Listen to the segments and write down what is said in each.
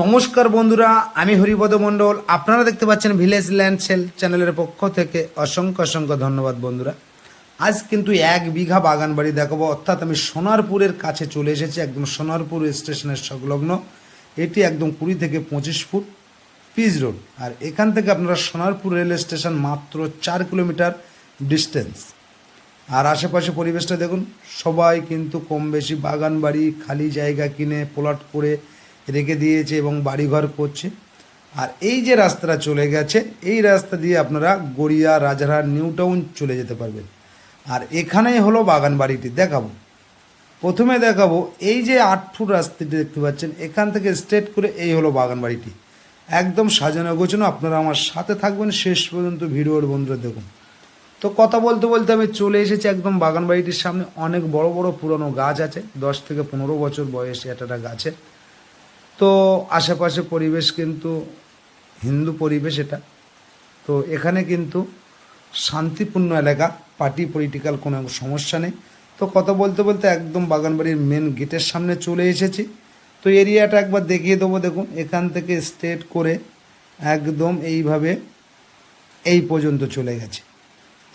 নমস্কার বন্ধুরা, আমি হরিপদ মণ্ডল। আপনারা দেখতে পাচ্ছেন ভিলেজ ল্যান্ড সেল চ্যানেলের পক্ষ থেকে অসংখ্য অসংখ্য ধন্যবাদ বন্ধুরা। আজ কিন্তু এক বিঘা বাগান বাড়ি দেখাবো। অর্থাৎ আমি সোনারপুরের কাছে চলে এসেছি, একদম সোনারপুর স্টেশনের সংলগ্ন। এটি একদম কুড়ি থেকে পঁচিশ ফুট পিচ রোড। আর এখান থেকে আপনারা সোনারপুর রেল স্টেশন মাত্র চার কিলোমিটার ডিস্টেন্স। আর আশেপাশে পরিবেশটা দেখুন, সবাই কিন্তু কম বেশি বাগান বাড়ি, খালি জায়গা কিনে, প্লট করে রেখে দিয়েছে এবং বাড়িঘর করছে। আর এই যে রাস্তাটা চলে গেছে, এই রাস্তা দিয়ে আপনারা গড়িয়া, রাজারহাট, নিউ টাউন চলে যেতে পারবেন। আর এখানেই হলো বাগান বাড়িটি। দেখাবো। প্রথমে দেখাবো, এই যে আট ফুট রাস্তাটি দেখতে পাচ্ছেন, এখান থেকে স্ট্রেট করে এই হলো বাগান বাড়িটি। একদম সাজানো গোছানো, আপনারা আমার সাথে থাকবেন, শেষ পর্যন্ত ভিডিওর বন্ধুরা দেখুন। তো কথা বলতে বলতে আমি চলে এসেছি একদম বাগান বাড়িটির সামনে। অনেক বড় বড় পুরনো গাছ আছে, দশ থেকে পনেরো বছর বয়সে একটা গাছে। তো আশেপাশে পরিবেশ কিন্তু হিন্দু পরিবেশ এটা। তো এখানে কিন্তু শান্তিপূর্ণ এলাকা, পার্টি পলিটিক্যাল কোনো সমস্যা নেই। তো কথা বলতে বলতে একদম বাগানবাড়ির মেন গেটের সামনে চলে এসেছি। তো এরিয়াটা একবার দেখিয়ে দেবো, দেখুন, এখান থেকে স্ট্রেট করে একদম এইভাবে এই পর্যন্ত চলে গেছে।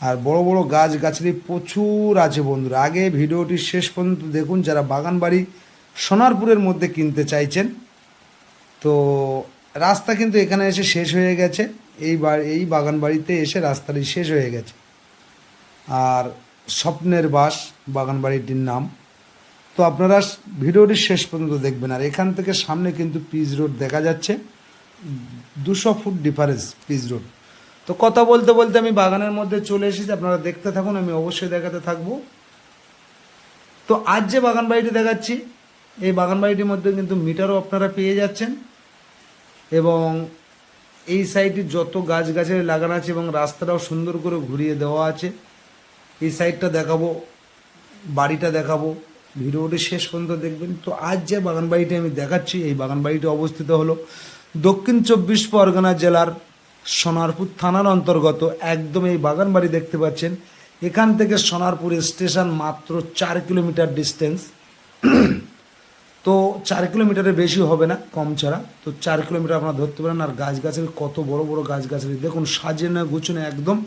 আর বড় বড় গাছ গাছালি প্রচুর আছে বন্ধুরা। আগে ভিডিওটি শেষ পর্যন্ত দেখুন, যারা বাগান বাড়ি সোনারপুরের মধ্যে কিনতে চাইছেন তো রাস্তা কিন্তু এখানে এসে শেষ হয়ে গেছে। এই এই বাগান বাড়িতে এসে রাস্তাটি শেষ হয়ে গেছে। আর স্বপ্নের বাস বাগান বাড়িটির নাম। তো আপনারা ভিডিওটি শেষ পর্যন্ত দেখবেন। আর এখান থেকে সামনে কিন্তু পিচ রোড দেখা যাচ্ছে। দুশো ফুট ডিফারেন্স পিচ রোড। তো কথা বলতে বলতে আমি বাগানের মধ্যে চলে এসেছি। আপনারা দেখতে থাকুন, আমি অবশ্যই দেখাতে থাকব। তো আজ যে বাগান বাড়িটি দেখাচ্ছি, এই বাগান বাড়িটির মধ্যে কিন্তু মিটারও আপনারা পেয়ে যাচ্ছেন। এবং এই সাইডে যত গাছ গাছের লাগানো আছে এবং রাস্তাটাও সুন্দর করে ঘুরিয়ে দেওয়া আছে। এই সাইডটা দেখাবো, বাড়িটা দেখাবো, ভিডিওটি শেষ পর্যন্ত দেখবেন। তো আজ যে বাগান বাড়িটি আমি দেখাচ্ছি, এই বাগান বাড়িটি অবস্থিত হলো দক্ষিণ চব্বিশ পরগনা জেলার সোনারপুর থানার অন্তর্গত। একদম এই বাগান বাড়ি দেখতে পাচ্ছেন। এখান থেকে সোনারপুর স্টেশন মাত্র চার কিলোমিটার ডিস্টেন্স তো চার কিলোমিটারের বেশি হবে না, কম ছাড়া। তো চার কিলোমিটার আপনারা ধরতে পারেন, আর গাছগাছালি কত বড় বড় গাছগাছালি দেখুন সাজানো গুছনে একদম,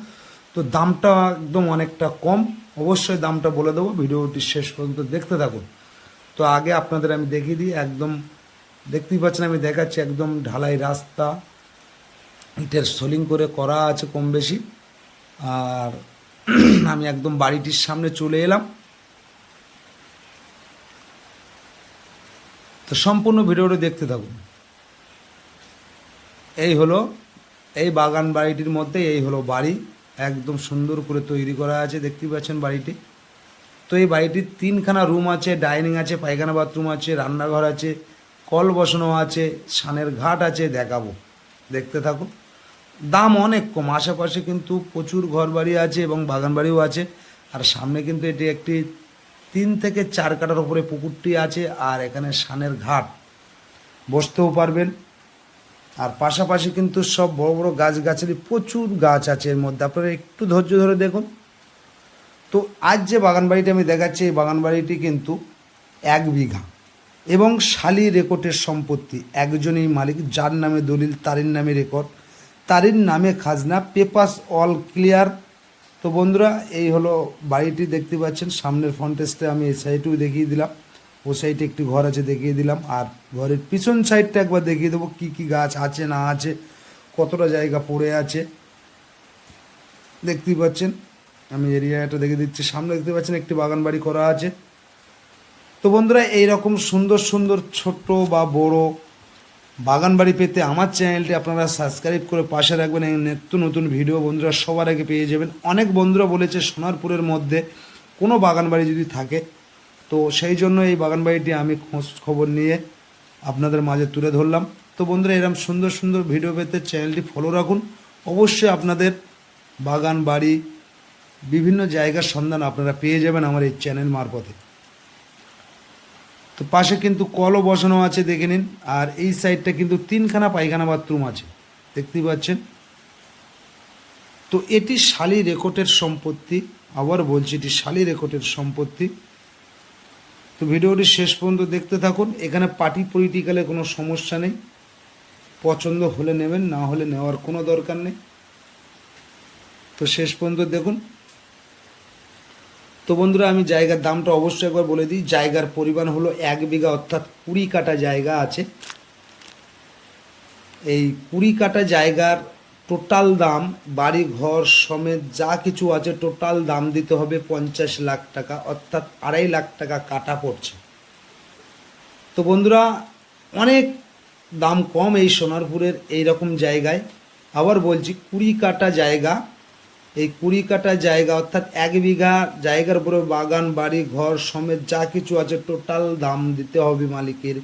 তো দামটা একদম অনেকটা কম। অবশ্যই দামটা বলে দেবো, ভিডিওটি শেষ পর্যন্ত দেখতে থাকুন। তো আগে আপনাদের আমি দেখিয়ে দিই, একদম, দেখতেই পাচ্ছেন, আমি দেখাচ্ছি একদম ঢালাই রাস্তা। ইটের সোলিং করে করা আছে কম বেশি। আর আমি একদম বাড়িটির সামনে চলে এলাম। তো সম্পূর্ণ ভিডিওটি দেখতে থাকুন। এই হলো, এই বাগান বাড়িটির মধ্যে এই হলো বাড়ি। একদম সুন্দর করে তৈরি করা আছে দেখতেই পাচ্ছেন বাড়িটি। তো এই বাড়িটির তিনখানা রুম আছে, ডাইনিং আছে, পায়খানা বাথরুম আছে, রান্নাঘর আছে, কল বসানো আছে সানের ঘাট আছে, দেখাবো। দেখতে থাকুন। দাম অনেক কম, আশেপাশে কিন্তু প্রচুর ঘর বাড়ি আছে এবং বাগান বাড়িও আছে। আর সামনে কিন্তু এটি একটি তিন থেকে চার কাটার উপরে পুকুরটি আছে আর এখানে সানের ঘাট। বসতেও পারবেন। আর পাশাপাশি কিন্তু সব বড় বড় গাছ গাছালি প্রচুর গাছ আছে এর মধ্যে। আপনারা একটু ধৈর্য ধরে দেখুন। তো আজ যে বাগান বাড়িটি আমি দেখাচ্ছি, এই বাগান বাড়িটি কিন্তু এক বিঘা এবং শালি রেকর্ডের সম্পত্তি। একজনই মালিক, যার নামে দলিল, তারির নামে রেকর্ড। তারির নামে খাজনা পেপাস অল ক্লিয়ার। তো বন্ধুরা, এই হলো বাড়িটি দেখতে পাচ্ছেন। সামনের ফ্রন্টেজটা আমি এই সাইডেও দেখিয়ে দিলাম। ও সাইডে একটি ঘর আছে দেখিয়ে দিলাম। আর ঘরের পিছন সাইডটা একবার দেখিয়ে দেবো, কী কী গাছ আছে না আছে, কতটা জায়গা পড়ে আছে। দেখতেই পাচ্ছেন, আমি এরিয়াটা দেখে দিচ্ছি। সামনে দেখতে পাচ্ছেন, একটি বাগান বাড়ি করা আছে। তো বন্ধুরা, এইরকম সুন্দর সুন্দর ছোট্ট বা বড় বাগান বাড়ি পেতে আমার চ্যানেলটি আপনারা সাবস্ক্রাইব করে পাশে রাখবেন। এই নিত্য নতুন ভিডিও বন্ধুরা সবার আগে পেয়ে যাবেন। অনেক বন্ধুরা বলেছে সোনারপুরের মধ্যে কোনো বাগান বাড়ি যদি থাকে, তো সেই জন্য এই বাগান বাড়িটি আমি খোঁজ খবর নিয়ে আপনাদের মাঝে তুলে ধরলাম। তো বন্ধুরা এরকম সুন্দর সুন্দর ভিডিও পেতে চ্যানেলটি ফলো রাখুন। অবশ্যই আপনাদের বাগান বাড়ি বিভিন্ন জায়গার সন্ধান আপনারা পেয়ে যাবেন আমার এই চ্যানেল মারফতে। তো পাশে কিন্তু কলও বসানো আছে, দেখে নিন। আর এই সাইডটা কিন্তু তিনখানা পায়খানা বাথরুম আছে, দেখতেই পাচ্ছেন। তো এটি শালি রেকর্ডের সম্পত্তি, আবার বলছি এটি শালি রেকর্ডের সম্পত্তি। তো ভিডিওটি শেষ পর্যন্ত দেখতে থাকুন, এখানে পার্টি পলিটিক্যালে কোনো সমস্যা নেই। পছন্দ হলে নেবেন, না হলে নেওয়ার কোনো দরকার নেই। তো শেষ পর্যন্ত দেখুন তো বন্ধুরা, আমি জায়গার দামটা অবশ্যই একবার বলে দিই। জায়গার পরিমাণ হলো এক বিঘা, অর্থাৎ কুড়ি কাটা জায়গা আছে। এই কুড়ি কাটা জায়গার টোটাল দাম, বাড়ি, ঘর সমেত যা কিছু আছে, টোটাল দাম দিতে হবে পঞ্চাশ লাখ টাকা, অর্থাৎ আড়াই লাখ টাকা কাটা পড়ছে। তো বন্ধুরা, অনেক দাম কম এই সোনারপুরের এই রকম জায়গায়। আবার বলছি, কুড়ি কাটা জায়গা এই কুড়ি কাটা জায়গা, অর্থাৎ এক বিঘা জায়গার উপরে বাগান, বাড়ি, ঘর সমেত যা কিছু আছে টোটাল দাম দিতে হবে মালিকের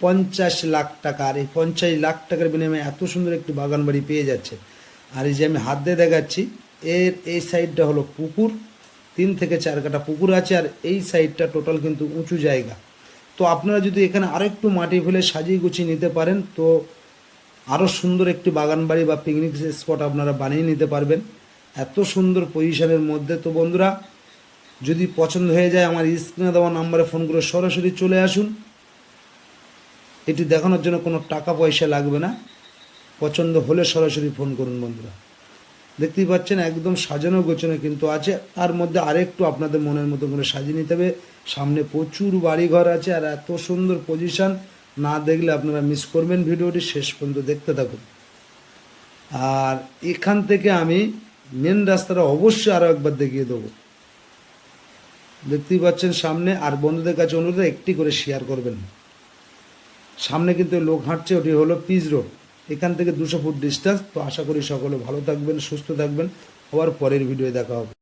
পঞ্চাশ লাখ টাকা। আর এই পঞ্চাশ লাখ টাকার বিনিময়ে এত সুন্দর একটি বাগান বাড়ি পেয়ে যাচ্ছে। আর এই যে আমি হাত দিয়ে দেখাচ্ছি, এর এই সাইডটা হলো পুকুর। তিন থেকে চার কাটা পুকুর আছে আর এই সাইডটা টোটাল কিন্তু উঁচু জায়গা। তো আপনারা যদি এখানে আরও একটু মাটি ফেলে সাজিয়ে গুছিয়ে নিতে পারেন, তো আরও সুন্দর একটি বাগান বাড়ি বা পিকনিক স্পট আপনারা বানিয়ে নিতে পারবেন। এত সুন্দর পজিশনের মধ্যে। তো বন্ধুরা, যদি পছন্দ হয়ে যায়, আমার স্ক্রিনে দেওয়া নাম্বারে ফোন করে সরাসরি চলে আসুন। এটি দেখানোর জন্য কোনো টাকা পয়সা লাগবে না। পছন্দ হলে সরাসরি ফোন করুন বন্ধুরা। দেখতেই পাচ্ছেন, একদম সাজানো গোছানো কিন্তু আছে। তার মধ্যে আরেকটু আপনাদের মনের মতো করে সাজিয়ে নিতে হবে। সামনে প্রচুর বাড়িঘর আছে আর এত সুন্দর পজিশান না দেখলে আপনারা মিস করবেন ভিডিওটি। শেষ পর্যন্ত দেখতে থাকুন। আর এখান থেকে আমি মেন রাস্তাটা অবশ্যই আরও একবার দেখিয়ে দেবো। দেখতেই পাচ্ছেন সামনে আর বন্ধুদের কাছে অনুরোধ, একটি করে শেয়ার করবেন। সামনে কিন্তু লোক হাঁটছে, ওটি হলো পিজ রোড এখান থেকে দুশো ফুট ডিস্টেন্স তো আশা করি সকলে ভালো থাকবেন, সুস্থ থাকবেন। আবার পরের ভিডিও দেখা হবে।